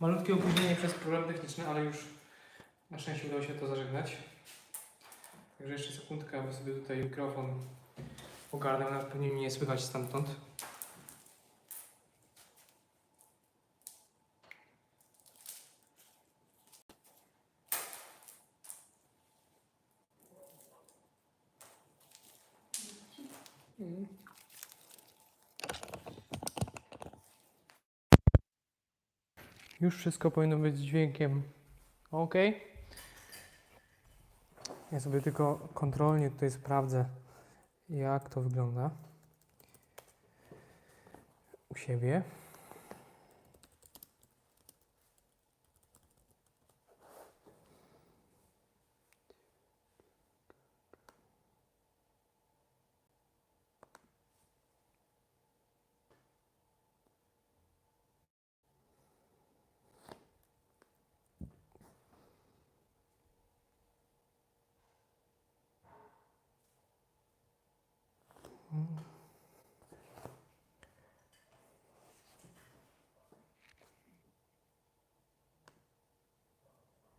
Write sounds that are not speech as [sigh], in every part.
Malutkie opóźnienie przez problem techniczny, ale już na szczęście udało się to zażegnać. Także jeszcze sekundkę, aby sobie tutaj mikrofon ogarnął, pewnie mnie nie słychać stamtąd. Już wszystko powinno być dźwiękiem ok. Ja sobie tylko kontrolnie tutaj sprawdzę, jak to wygląda u siebie.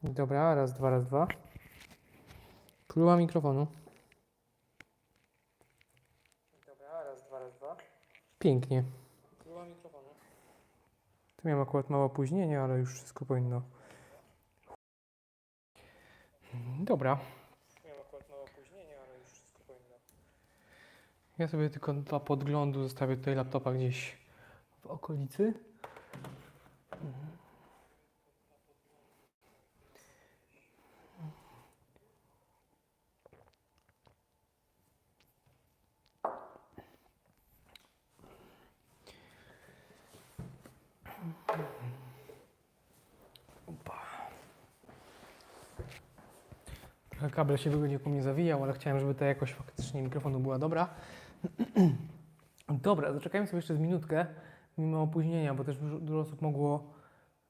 Dobra, raz, dwa, raz, dwa. Próba mikrofonu. Dobra, raz, dwa, raz, dwa. Pięknie. Próba mikrofonu. Tu miałem akurat małe opóźnienie, ale już wszystko powinno. Dobra. Miałem akurat małe opóźnienie, ale już wszystko powinno. Ja sobie tylko dla podglądu zostawię tutaj laptopa gdzieś w okolicy. Trochę kabel się wygodnie ku mnie zawijał, ale chciałem, żeby ta jakość faktycznie mikrofonu była dobra. [clears throat] dobra, zaczekajmy sobie jeszcze z minutkę, mimo opóźnienia, bo też dużo, osób mogło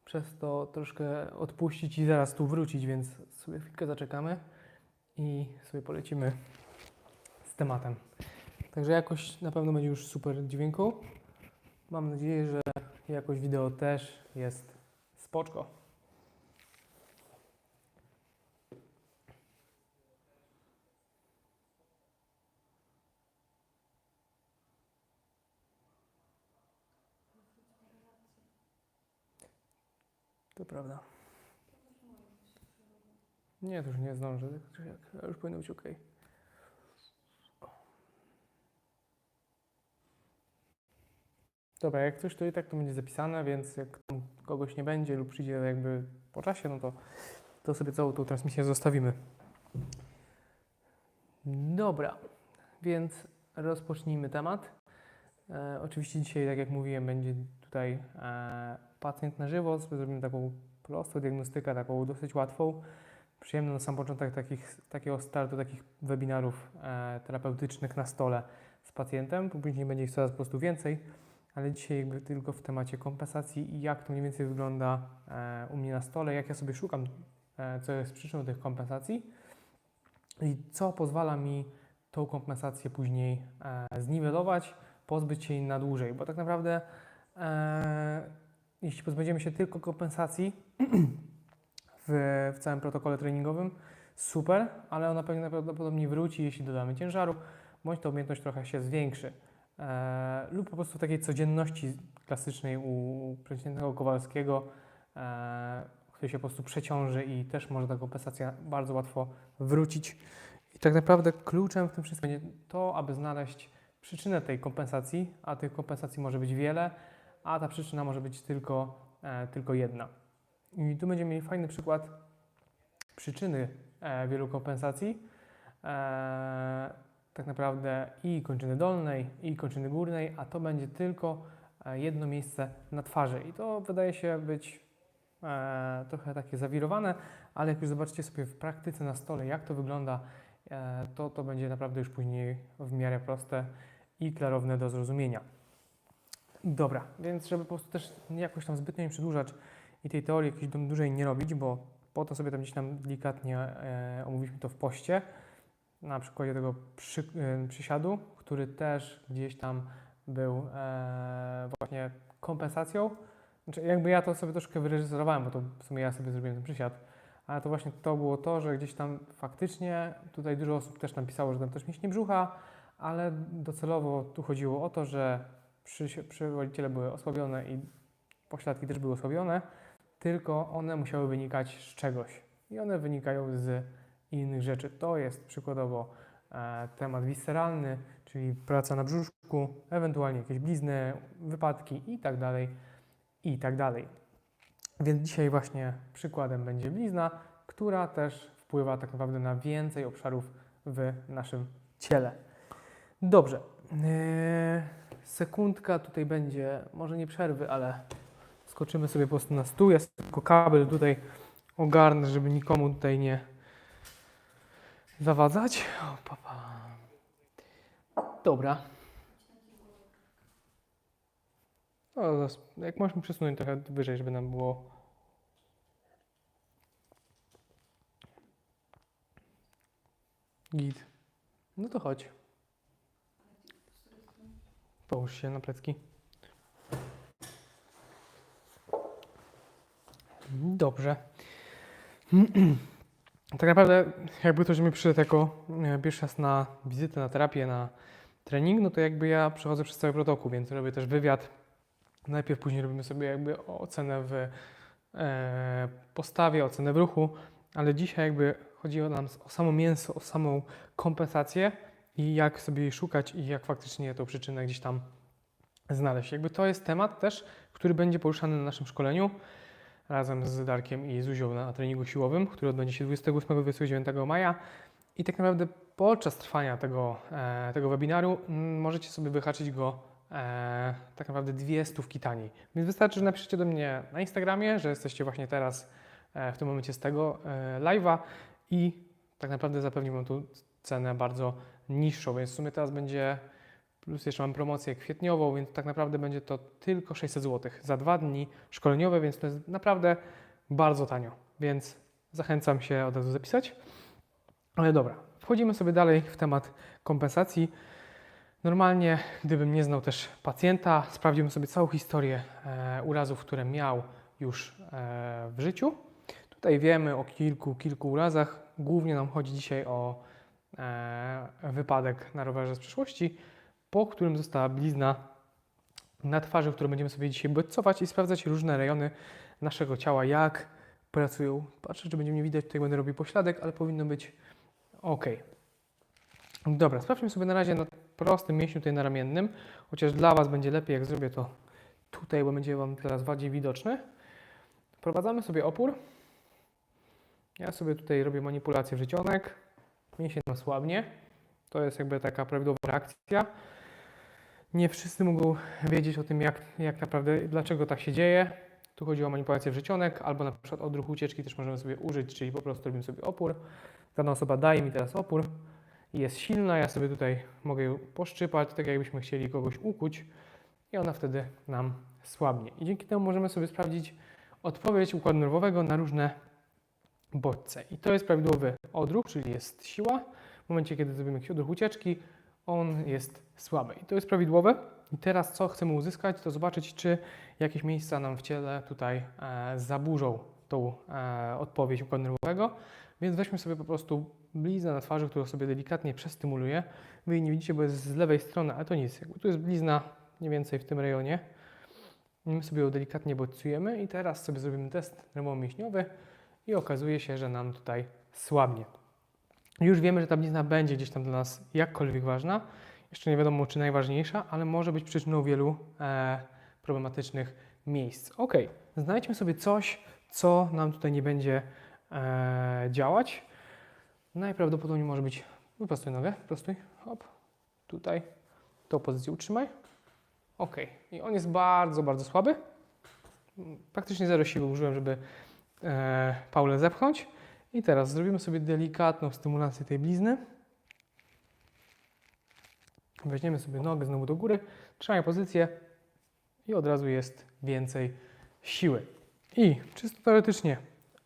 przez to troszkę odpuścić i zaraz tu wrócić, więc sobie chwilkę zaczekamy i sobie polecimy z tematem. Także jakość na pewno będzie już super dźwięku. Mam nadzieję, że jakość wideo też jest spoczko. To prawda. Nie, to już nie zdążę. jak. Już powinno być ok. Dobra, jak coś to i tak to będzie zapisane, więc jak kogoś nie będzie lub przyjdzie jakby po czasie, no to, to sobie całą tą transmisję zostawimy. Dobra, więc rozpocznijmy temat. E, oczywiście dzisiaj, tak jak mówiłem, będzie tutaj e, pacjent na żywo. Zrobimy taką prostą diagnostykę, taką dosyć łatwą. Przyjemną na sam początek takich, takiego startu takich webinarów e, terapeutycznych na stole z pacjentem. Później będzie ich coraz po prostu więcej, ale dzisiaj jakby tylko w temacie kompensacji i jak to mniej więcej wygląda e, u mnie na stole, jak ja sobie szukam, e, co jest przyczyną tych kompensacji i co pozwala mi tą kompensację później e, zniwelować, pozbyć się jej na dłużej, bo tak naprawdę e, jeśli pozbędziemy się tylko kompensacji [clears throat] w, w całym protokole treningowym, super, ale ona pewnie prawdopodobnie wróci, jeśli dodamy ciężaru, bądź ta umiejętność trochę się zwiększy. E, lub po prostu takiej codzienności klasycznej u przeciętnego Kowalskiego, e, który się po prostu przeciąży i też może ta kompensacja bardzo łatwo wrócić. I tak naprawdę kluczem w tym wszystkim będzie to, aby znaleźć przyczynę tej kompensacji, a tych kompensacji może być wiele, a ta przyczyna może być tylko, e, tylko jedna. I tu będziemy mieli fajny przykład przyczyny e, wielu kompensacji. E, tak naprawdę i kończyny dolnej, i kończyny górnej, a to będzie tylko jedno miejsce na twarzy. I to wydaje się być e, trochę takie zawirowane, ale jak już zobaczycie sobie w praktyce na stole, jak to wygląda, e, to to będzie naprawdę już później w miarę proste i klarowne do zrozumienia. Dobra, więc żeby po prostu też jakoś tam zbytnio nie przedłużać i tej teorii jakiejś dłużej nie robić, bo po to sobie tam gdzieś tam delikatnie e, omówiliśmy to w poście, na przykładzie tego przy, e, przysiadu, który też gdzieś tam był e, właśnie kompensacją, Znaczy, jakby ja to sobie troszkę wyreżyserowałem, bo to w sumie ja sobie zrobiłem ten przysiad, ale to właśnie to było to, że gdzieś tam faktycznie tutaj dużo osób też napisało, że tam też mięśnie brzucha, ale docelowo tu chodziło o to, że przy, przywodiciele były osłabione i pośladki też były osłabione, tylko one musiały wynikać z czegoś. I one wynikają z innych rzeczy. To jest przykładowo e, temat visceralny, czyli praca na brzuszku, ewentualnie jakieś blizny, wypadki i tak dalej, i tak. Więc dzisiaj właśnie przykładem będzie blizna, która też wpływa tak naprawdę na więcej obszarów w naszym ciele. Dobrze. Eee, sekundka tutaj będzie, może nie przerwy, ale skoczymy sobie po prostu na stół. Ja tylko kabel tutaj ogarnę, żeby nikomu tutaj nie zawadzać. O, papa. Dobra. O, jak możesz mi przesunąć trochę wyżej, żeby nam było. Git. No to chodź. Połóż się na plecki. Dobrze. [clears throat] Tak naprawdę, jakby ktoś mi przyszedł jako e, pierwszy raz na wizytę, na terapię, na trening, no to jakby ja przechodzę przez cały protokół, więc robię też wywiad. Najpierw później robimy sobie jakby ocenę w e, postawie, ocenę w ruchu, ale dzisiaj jakby chodziło nam o samo mięso, o samą kompensację i jak sobie jej szukać i jak faktycznie tą przyczynę gdzieś tam znaleźć. Jakby to jest temat też, który będzie poruszany na naszym szkoleniu razem z Darkiem i Zuzią na treningu siłowym, który odbędzie się 28-29 maja. I tak naprawdę podczas trwania tego, e, tego webinaru mm, możecie sobie wyhaczyć go e, tak naprawdę dwie stówki taniej. Więc wystarczy, że napiszecie do mnie na Instagramie, że jesteście właśnie teraz e, w tym momencie z tego e, live'a i tak naprawdę zapewni Wam tu cenę bardzo niższą, więc w sumie teraz będzie plus jeszcze mam promocję kwietniową, więc tak naprawdę będzie to tylko 600 zł za dwa dni szkoleniowe, więc to jest naprawdę bardzo tanio, więc zachęcam się od razu zapisać. Ale dobra, wchodzimy sobie dalej w temat kompensacji. Normalnie, gdybym nie znał też pacjenta, sprawdziłbym sobie całą historię e, urazów, które miał już e, w życiu. Tutaj wiemy o kilku, kilku urazach. Głównie nam chodzi dzisiaj o wypadek na rowerze z przeszłości, po którym została blizna na twarzy, którą będziemy sobie dzisiaj bodźcować i sprawdzać różne rejony naszego ciała, jak pracują. Patrzę, czy będzie mnie widać, tutaj będę robił pośladek, ale powinno być ok. Dobra, sprawdźmy sobie na razie na prostym mięśniu tutaj naramiennym, chociaż dla Was będzie lepiej, jak zrobię to tutaj, bo będzie Wam teraz bardziej widoczny. Wprowadzamy sobie opór. Ja sobie tutaj robię manipulację wrzecionek. Mięsień nam słabnie. To jest jakby taka prawidłowa reakcja. Nie wszyscy mogą wiedzieć o tym, jak, jak naprawdę, dlaczego tak się dzieje. Tu chodzi o manipulację wrzecionek, albo na przykład odruch ucieczki też możemy sobie użyć, czyli po prostu robimy sobie opór. Dana osoba daje mi teraz opór i jest silna, ja sobie tutaj mogę ją poszczypać, tak jakbyśmy chcieli kogoś ukuć i ona wtedy nam słabnie. I dzięki temu możemy sobie sprawdzić odpowiedź układu nerwowego na różne bodźce. I to jest prawidłowy odruch, czyli jest siła. W momencie, kiedy zrobimy jakiś odruch ucieczki, on jest słaby. I to jest prawidłowe. I teraz co chcemy uzyskać, to zobaczyć, czy jakieś miejsca nam w ciele tutaj e, zaburzą tą e, odpowiedź układu nerwowego. Więc weźmy sobie po prostu bliznę na twarzy, którą sobie delikatnie przestymuluję. Wy jej nie widzicie, bo jest z lewej strony, ale to nic. Jakby tu jest blizna mniej więcej w tym rejonie. My sobie ją delikatnie bodźcujemy i teraz sobie zrobimy test nerwowo-mięśniowy i okazuje się, że nam tutaj słabnie. Już wiemy, że ta blizna będzie gdzieś tam dla nas jakkolwiek ważna. Jeszcze nie wiadomo, czy najważniejsza, ale może być przyczyną wielu e, problematycznych miejsc. Ok, znajdźmy sobie coś, co nam tutaj nie będzie e, działać. Najprawdopodobniej może być wyprostuj nogę, prostuj, hop, tutaj, tą pozycję utrzymaj. Ok, i on jest bardzo, bardzo słaby. Praktycznie zero siły użyłem, żeby e, Paulę zepchnąć. I teraz zrobimy sobie delikatną stymulację tej blizny. Weźmiemy sobie nogę znowu do góry, trzymaj pozycję i od razu jest więcej siły. I czysto teoretycznie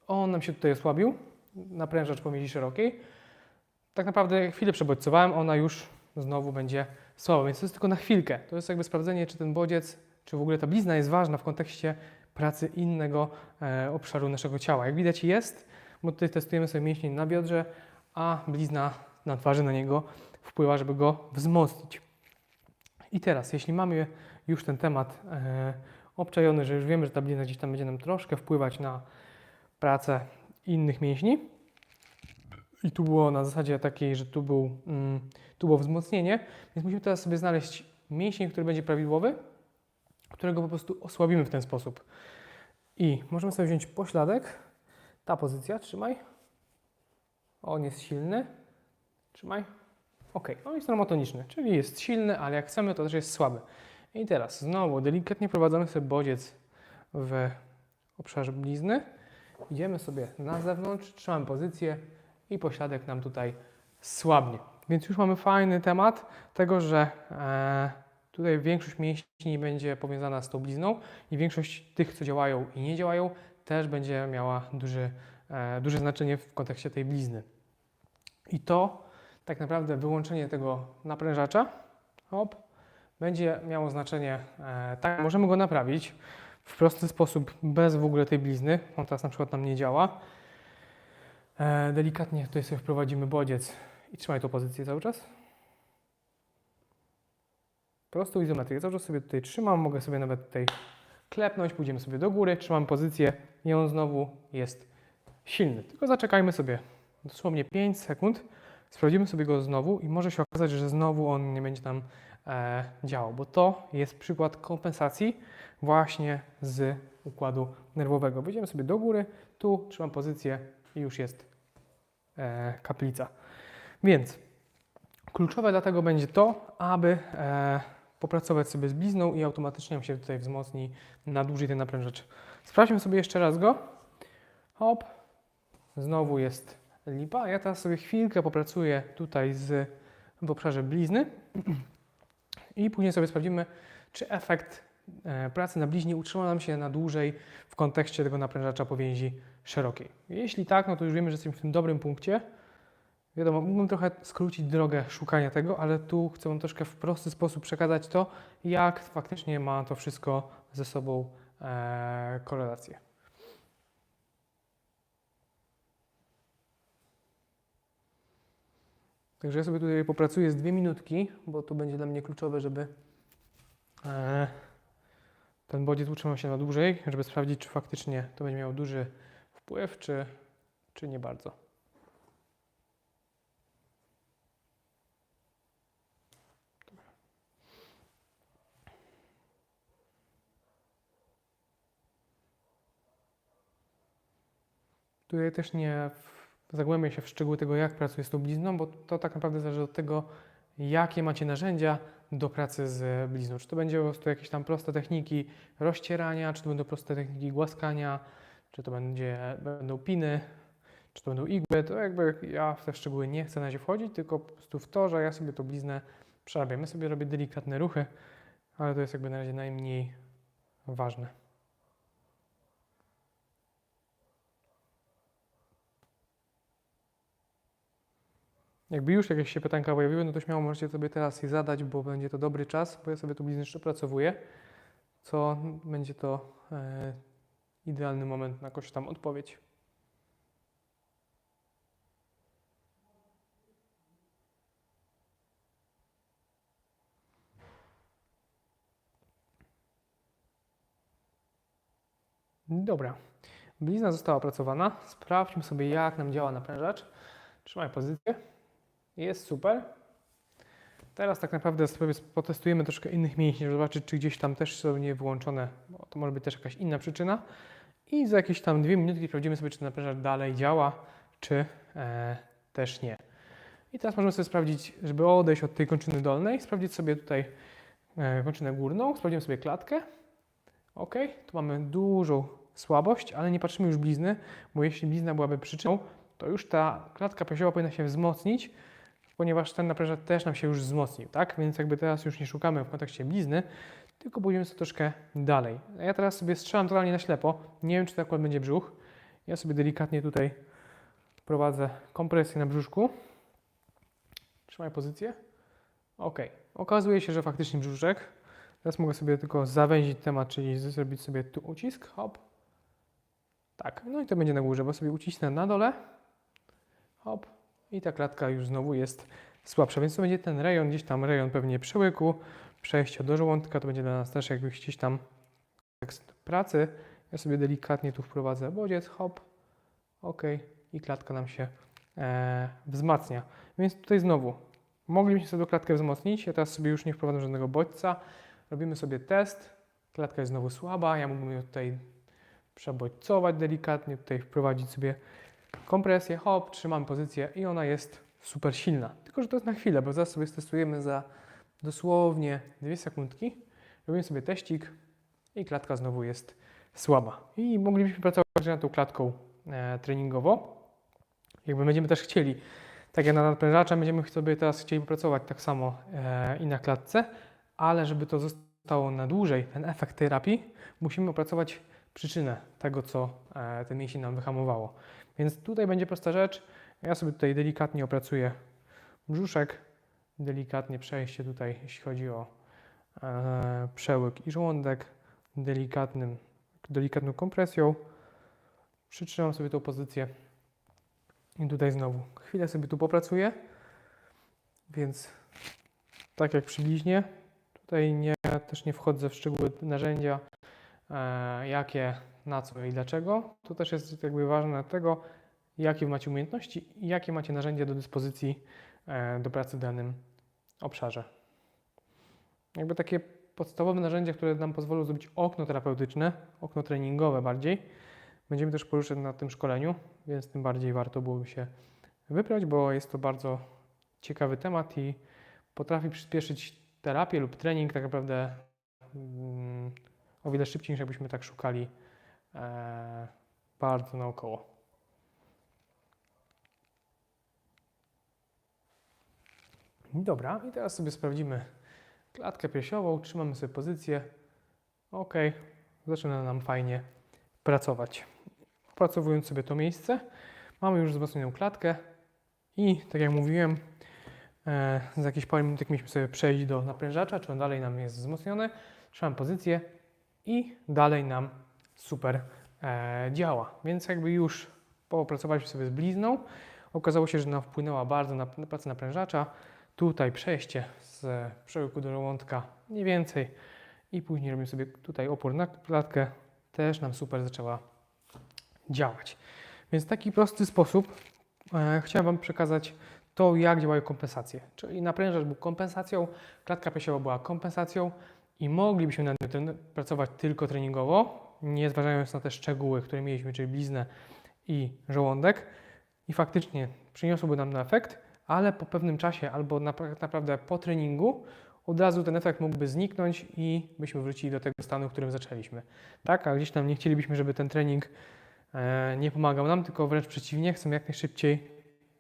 on nam się tutaj osłabił, naprężacz pomiędzy szerokiej. Tak naprawdę chwilę przebodźcowałem, ona już znowu będzie słaba, więc to jest tylko na chwilkę. To jest jakby sprawdzenie, czy ten bodziec, czy w ogóle ta blizna jest ważna w kontekście pracy innego e, obszaru naszego ciała. Jak widać jest, bo tutaj testujemy sobie mięśnie na biodrze, a blizna na twarzy na niego wpływa, żeby go wzmocnić. I teraz, jeśli mamy już ten temat e, obczajony, że już wiemy, że ta blizna gdzieś tam będzie nam troszkę wpływać na pracę innych mięśni, i tu było na zasadzie takiej, że tu, był, mm, tu było wzmocnienie, więc musimy teraz sobie znaleźć mięsień, który będzie prawidłowy, którego po prostu osłabimy w ten sposób. I możemy sobie wziąć pośladek, ta pozycja, trzymaj. On jest silny, trzymaj. Ok, on jest monotoniczny, czyli jest silny, ale jak chcemy, to też jest słaby. I teraz znowu delikatnie prowadzamy sobie bodziec w obszarze blizny. Idziemy sobie na zewnątrz, trzymamy pozycję i pośladek nam tutaj słabnie. Więc już mamy fajny temat tego, że e, tutaj większość mięśni będzie powiązana z tą blizną i większość tych, co działają i nie działają, też będzie miała duży, e, duże znaczenie w kontekście tej blizny. I to tak naprawdę wyłączenie tego naprężacza hop, będzie miało znaczenie, e, tak, możemy go naprawić w prosty sposób, bez w ogóle tej blizny. On teraz na przykład nam nie działa. E, delikatnie tutaj sobie wprowadzimy bodziec i trzymaj tą pozycję cały czas. Prostą izometrię. Czas sobie tutaj trzymam, mogę sobie nawet tutaj klepnąć, pójdziemy sobie do góry, trzymam pozycję i on znowu jest silny. Tylko zaczekajmy sobie dosłownie 5 sekund, sprawdzimy sobie go znowu i może się okazać, że znowu on nie będzie nam e, działał, bo to jest przykład kompensacji właśnie z układu nerwowego. Wejdziemy sobie do góry, tu trzymam pozycję i już jest e, kaplica. Więc kluczowe dlatego będzie to, aby e, popracować sobie z blizną i automatycznie nam się tutaj wzmocni na dłużej ten naprężacz. Sprawdźmy sobie jeszcze raz go. Hop. Znowu jest lipa. Ja teraz sobie chwilkę popracuję tutaj z, w obszarze blizny i później sobie sprawdzimy, czy efekt e, pracy na bliźnie utrzyma nam się na dłużej w kontekście tego naprężacza powięzi szerokiej. Jeśli tak, no to już wiemy, że jesteśmy w tym dobrym punkcie. Wiadomo, mógłbym trochę skrócić drogę szukania tego, ale tu chcę Wam troszkę w prosty sposób przekazać to, jak faktycznie ma to wszystko ze sobą e, korelację. Także ja sobie tutaj popracuję z dwie minutki, bo to będzie dla mnie kluczowe, żeby e, ten bodziec utrzymał się na dłużej, żeby sprawdzić, czy faktycznie to będzie miało duży wpływ, czy, czy nie bardzo. Tutaj też nie zagłębię się w szczegóły tego, jak pracuję z tą blizną, bo to tak naprawdę zależy od tego, jakie macie narzędzia do pracy z blizną. Czy to będzie po prostu jakieś tam proste techniki rozcierania, czy to będą proste techniki głaskania, czy to będzie, będą piny, czy to będą igły, to jakby ja w te szczegóły nie chcę na razie wchodzić, tylko po prostu w to, że ja sobie tą bliznę przerabiam. Ja sobie robię delikatne ruchy, ale to jest jakby na razie najmniej ważne. Jakby już jakieś się pytanka pojawiły, no to śmiało możecie sobie teraz je zadać, bo będzie to dobry czas, bo ja sobie tu jeszcze pracowuję, co będzie to e, idealny moment na jakąś tam odpowiedź. Dobra, blizna została opracowana. Sprawdźmy sobie, jak nam działa naprężacz. Trzymaj pozycję. Jest super. Teraz tak naprawdę sobie potestujemy troszkę innych mięśni, żeby zobaczyć, czy gdzieś tam też są nie wyłączone, bo to może być też jakaś inna przyczyna. I za jakieś tam dwie minutki sprawdzimy sobie, czy naprężacz dalej działa, czy e, też nie. I teraz możemy sobie sprawdzić, żeby odejść od tej kończyny dolnej, sprawdzić sobie tutaj e, kończynę górną, sprawdzimy sobie klatkę. Ok, tu mamy dużą słabość, ale nie patrzymy już blizny, bo jeśli blizna byłaby przyczyną, to już ta klatka piersiowa powinna się wzmocnić, ponieważ ten naprężacz też nam się już wzmocnił, tak? Więc jakby teraz już nie szukamy w kontekście blizny, tylko pójdziemy sobie troszkę dalej. Ja teraz sobie strzelam totalnie na ślepo. Nie wiem, czy to akurat będzie brzuch. Ja sobie delikatnie tutaj prowadzę kompresję na brzuszku. Trzymaj pozycję. Ok. Okazuje się, że faktycznie brzuszek. Teraz mogę sobie tylko zawęzić temat, czyli zrobić sobie tu ucisk, hop. Tak, no i to będzie na górze, bo sobie ucisnę na dole, hop. I ta klatka już znowu jest słabsza, więc to będzie ten rejon, gdzieś tam rejon pewnie przełyku, przejścia do żołądka, to będzie dla nas też jakby gdzieś tam tekst pracy. Ja sobie delikatnie tu wprowadzę bodziec, hop, ok i klatka nam się e, wzmacnia. Więc tutaj znowu moglibyśmy sobie klatkę wzmocnić, ja teraz sobie już nie wprowadzam żadnego bodźca, robimy sobie test, klatka jest znowu słaba, ja mógłbym ją tutaj przebodźcować delikatnie, tutaj wprowadzić sobie kompresję, hop, trzymam pozycję i ona jest super silna. Tylko, że to jest na chwilę, bo zaraz sobie stestujemy za dosłownie 2 sekundki, robimy sobie teścik i klatka znowu jest słaba. I moglibyśmy pracować nad tą klatką e, treningowo. Jakby będziemy też chcieli, tak jak na nadprężaczem, będziemy sobie teraz chcieli popracować tak samo e, i na klatce, ale żeby to zostało na dłużej, ten efekt terapii, musimy opracować przyczynę tego, co e, ten mięsień nam wyhamowało. Więc tutaj będzie prosta rzecz. Ja sobie tutaj delikatnie opracuję brzuszek, delikatnie przejście tutaj, jeśli chodzi o e, przełyk i żołądek, delikatnym, delikatną kompresją. Przytrzymam sobie tą pozycję. I tutaj znowu chwilę sobie tu popracuję, więc tak jak przybliżnie, tutaj nie, też nie wchodzę w szczegóły narzędzia, jakie, na co i dlaczego. To też jest jakby ważne tego, jakie macie umiejętności i jakie macie narzędzia do dyspozycji e, do pracy w danym obszarze. Jakby takie podstawowe narzędzia, które nam pozwolą zrobić okno terapeutyczne, okno treningowe bardziej, będziemy też poruszać na tym szkoleniu, więc tym bardziej warto byłoby się wybrać, bo jest to bardzo ciekawy temat i potrafi przyspieszyć terapię lub trening tak naprawdę mm, o wiele szybciej niż jakbyśmy tak szukali e, bardzo naokoło. Dobra, i teraz sobie sprawdzimy klatkę piersiową, trzymamy sobie pozycję. Ok, zaczyna nam fajnie pracować. Opracowując sobie to miejsce, mamy już wzmocnioną klatkę i tak jak mówiłem, e, za jakieś parę minut mieliśmy sobie przejść do naprężacza, czy on dalej nam jest wzmocniony. Trzymam pozycję i dalej nam super e, działa. Więc jakby już popracowaliśmy sobie z blizną, okazało się, że nam wpłynęła bardzo na, na pracę naprężacza. Tutaj przejście z przełyku do żołądka mniej więcej i później robimy sobie tutaj opór na klatkę, też nam super zaczęła działać. Więc w taki prosty sposób e, chciałem Wam przekazać to, jak działają kompensacje. Czyli naprężacz był kompensacją, klatka piersiowa była kompensacją i moglibyśmy nad tym pracować tylko treningowo, nie zważając na te szczegóły, które mieliśmy, czyli bliznę i żołądek. I faktycznie przyniosłoby nam na efekt, ale po pewnym czasie albo tak naprawdę po treningu od razu ten efekt mógłby zniknąć i byśmy wrócili do tego stanu, w którym zaczęliśmy. Tak, a gdzieś tam nie chcielibyśmy, żeby ten trening e, nie pomagał nam, tylko wręcz przeciwnie, chcemy jak najszybciej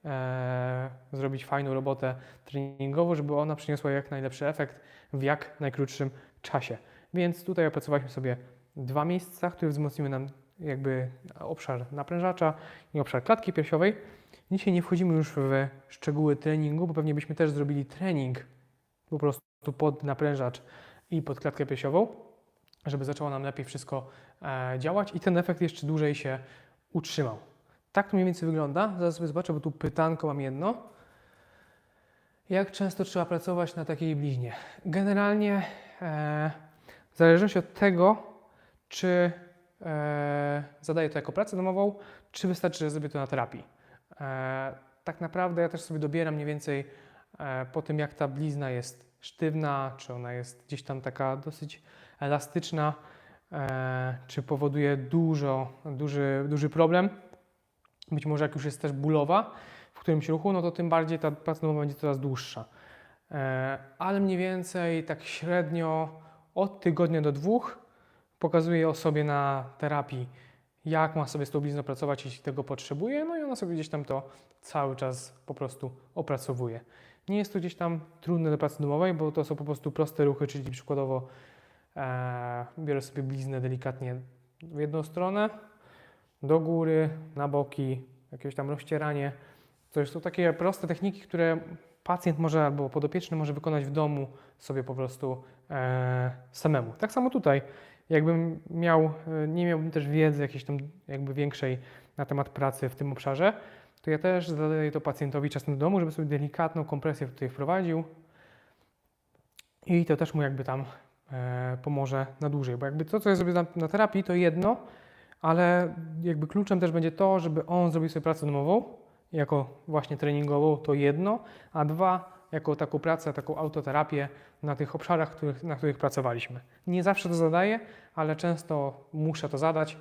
e, zrobić fajną robotę treningową, żeby ona przyniosła jak najlepszy efekt w jak najkrótszym czasie. Więc tutaj opracowaliśmy sobie dwa miejsca, które wzmocniły nam jakby obszar naprężacza i obszar klatki piersiowej. Dzisiaj nie wchodzimy już w szczegóły treningu, bo pewnie byśmy też zrobili trening po prostu pod naprężacz i pod klatkę piersiową, żeby zaczęło nam lepiej wszystko e, działać i ten efekt jeszcze dłużej się utrzymał. Tak to mniej więcej wygląda. Zaraz sobie zobaczę, bo tu pytanko mam jedno. Jak często trzeba pracować na takiej bliźnie? Generalnie w zależności od tego, czy e, zadaję to jako pracę domową, czy wystarczy, że zrobię to na terapii. E, tak naprawdę ja też sobie dobieram mniej więcej e, po tym, jak ta blizna jest sztywna, czy ona jest gdzieś tam taka dosyć elastyczna, e, czy powoduje dużo, duży, duży problem. Być może jak już jest też bólowa w którymś ruchu, no to tym bardziej ta praca domowa będzie coraz dłuższa. E, ale mniej więcej tak średnio od tygodnia do dwóch pokazuje osobie na terapii, jak ma sobie z tą blizną pracować, jeśli tego potrzebuje, no i ona sobie gdzieś tam to cały czas po prostu opracowuje. Nie jest to gdzieś tam trudne do pracy domowej, bo to są po prostu proste ruchy, czyli przykładowo e, biorę sobie bliznę delikatnie w jedną stronę, do góry, na boki, jakieś tam rozcieranie. To są takie proste techniki, które pacjent może albo podopieczny może wykonać w domu sobie po prostu e, samemu. Tak samo tutaj, jakbym miał, e, nie miałbym też wiedzy jakiejś tam jakby większej na temat pracy w tym obszarze, to ja też zadaję to pacjentowi czasem w domu, żeby sobie delikatną kompresję tutaj wprowadził. I to też mu jakby tam e, pomoże na dłużej, bo jakby to, co ja zrobię na, na terapii, to jedno, ale jakby kluczem też będzie to, żeby on zrobił sobie pracę domową, jako właśnie treningową, to jedno, a dwa, jako taką pracę, taką autoterapię na tych obszarach, których, na których pracowaliśmy. Nie zawsze to zadaję, ale często muszę to zadać,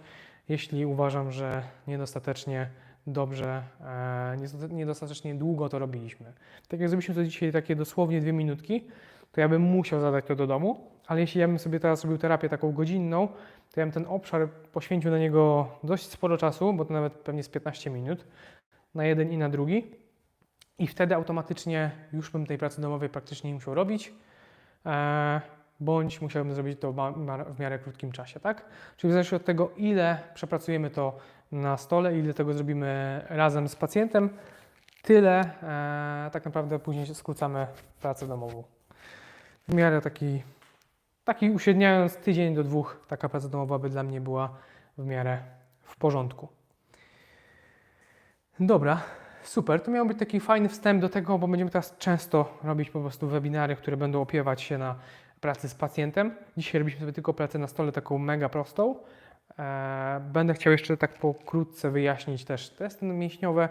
jeśli uważam, że niedostatecznie dobrze, e, niedosta- niedostatecznie długo to robiliśmy. Tak jak zrobiliśmy to dzisiaj takie dosłownie dwie minutki, to ja bym musiał zadać to do domu, ale jeśli ja bym sobie teraz robił terapię taką godzinną, to ja bym ten obszar poświęcił na niego dość sporo czasu, bo to nawet pewnie z 15 minut, na jeden i na drugi. I wtedy automatycznie już bym tej pracy domowej praktycznie nie musiał robić, e, bądź musiałbym zrobić to w miarę krótkim czasie, tak? Czyli w zależności od tego, ile przepracujemy to na stole, ile tego zrobimy razem z pacjentem, tyle e, tak naprawdę później skrócamy pracę domową. W miarę taki, taki uśredniając tydzień do dwóch, taka praca domowa by dla mnie była w miarę w porządku. Dobra, super. To miał być taki fajny wstęp do tego, bo będziemy teraz często robić po prostu webinary, które będą opiewać się na pracy z pacjentem. Dzisiaj robiliśmy sobie tylko pracę na stole taką mega prostą. E, Będę chciał jeszcze tak pokrótce wyjaśnić też testy mięśniowe,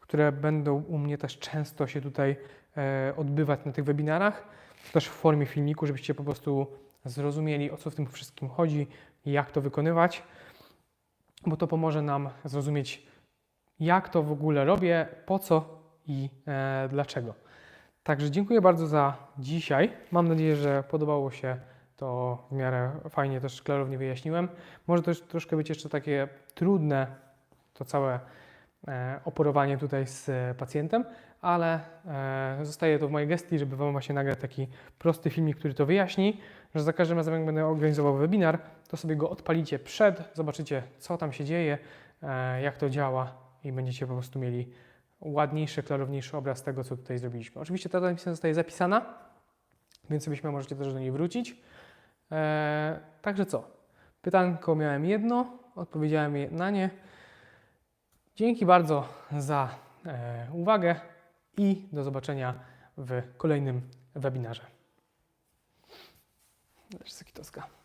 które będą u mnie też często się tutaj e, odbywać na tych webinarach, też w formie filmiku, żebyście po prostu zrozumieli, o co w tym wszystkim chodzi jak to wykonywać, bo to pomoże nam zrozumieć, jak to w ogóle robię, po co i e, dlaczego. Także dziękuję bardzo za dzisiaj. Mam nadzieję, że podobało się to w miarę fajnie, też klarownie wyjaśniłem. Może też troszkę być jeszcze takie trudne, to całe e, operowanie tutaj z e, pacjentem, ale e, zostaje to w mojej gestii, żeby Wam właśnie nagrać taki prosty filmik, który to wyjaśni, że za każdym razem jak będę organizował webinar, to sobie go odpalicie przed, zobaczycie co tam się dzieje, e, jak to działa i będziecie po prostu mieli ładniejszy, klarowniejszy obraz tego, co tutaj zrobiliśmy. Oczywiście ta transmisja zostaje zapisana, więc sobie śmiało możecie też do niej wrócić. Eee, także co? Pytanko miałem jedno, odpowiedziałem na nie. Dzięki bardzo za e, uwagę i do zobaczenia w kolejnym webinarze. Też Sakitoska.